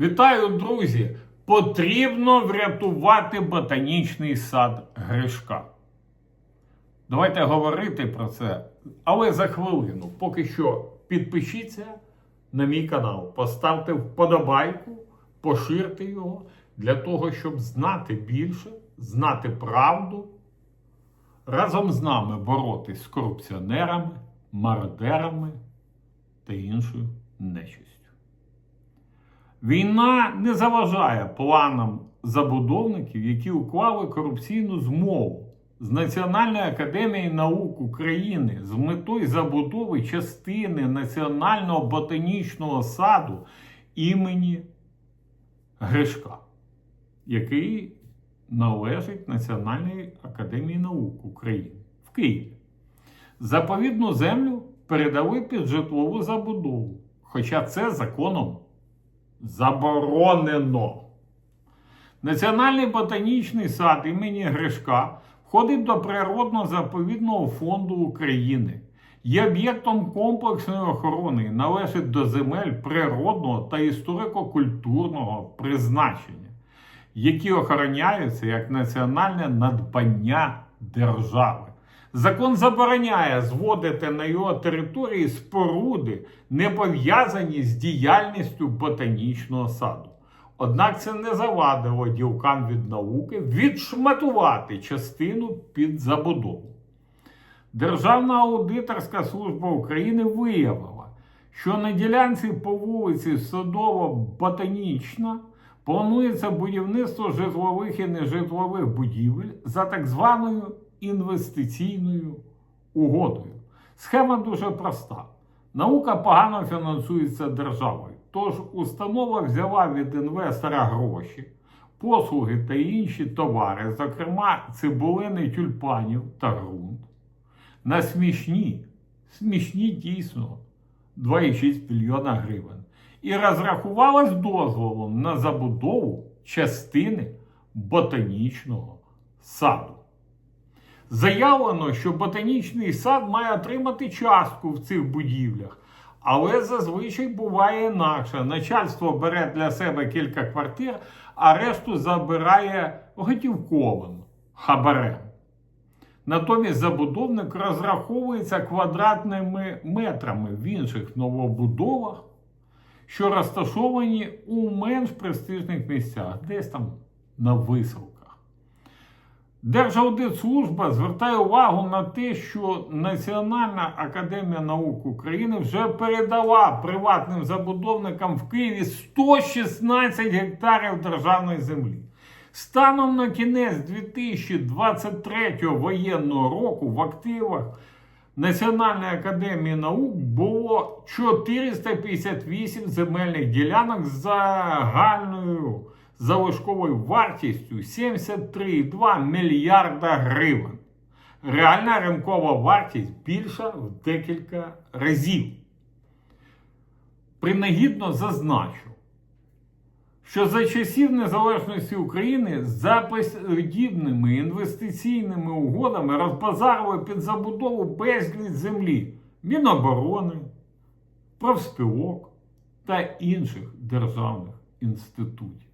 Вітаю, друзі! Потрібно врятувати ботанічний сад Гришка. Давайте говорити про це, але за хвилину. Поки що підпишіться на мій канал, поставте вподобайку, поширте його для того, щоб знати більше, знати правду, разом з нами боротись з корупціонерами, мародерами та іншою нечистю. Війна не заважає планам забудовників, які уклали корупційну змову з Національної академії наук України з метою забудови частини Національного ботанічного саду імені Гришка, який належить Національній академії наук України в Києві. Заповідну землю передали під житлову забудову, хоча це законом заборонено. Національний ботанічний сад імені Гришка входить до природно-заповідного фонду України. Є об'єктом комплексної охорони належить до земель природного та історико-культурного призначення, які охороняються як національне надбання держави. Закон забороняє зводити на його території споруди, не пов'язані з діяльністю ботанічного саду. Однак це не завадило ділкам від науки відшматувати частину під забудову. Державна аудиторська служба України виявила, що на ділянці по вулиці Садово-Ботанічна планується будівництво житлових і нежитлових будівель за так званою інвестиційною угодою. Схема дуже проста. Наука погано фінансується державою, тож установа взяла від інвестора гроші, послуги та інші товари, зокрема цибулини тюльпанів та ґрунт, на смішні, смішні дійсно 2,6 мільйона гривень і розрахувалась дозволом на забудову частини ботанічного саду. Заявлено, що ботанічний сад має отримати частку в цих будівлях, але зазвичай буває інакше. Начальство бере для себе кілька квартир, а решту забирає готівковим хабарем. Натомість забудовник розраховується квадратними метрами в інших новобудовах, що розташовані у менш престижних місцях, десь там на висилках. Держаудитслужба звертає увагу на те, що Національна академія наук України вже передала приватним забудовникам в Києві 116 гектарів державної землі. Станом на кінець 2023 воєнного року в активах Національної академії наук було 458 земельних ділянок загальною залишковою вартістю 73,2 мільярда гривень. Реальна ринкова вартість більша в декілька разів. Принагідно зазначу, що за часів незалежності України за подібними інвестиційними угодами розбазарили під забудову безліч землі Міноборони, профспілок та інших державних інститутів.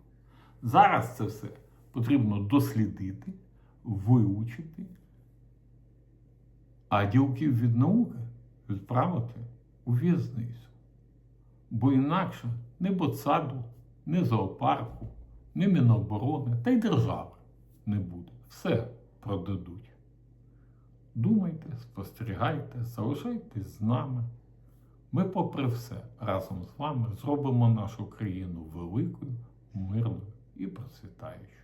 Зараз це все потрібно дослідити, вивчити, а ділків від науки відправити у в'язницю. Бо інакше не ботсаду, не зоопарку, ні Міноборони, та й держави не буде. Все продадуть. Думайте, спостерігайте, залишайтесь з нами. Ми, попри все, разом з вами зробимо нашу країну великою, мирною і процвітаючою.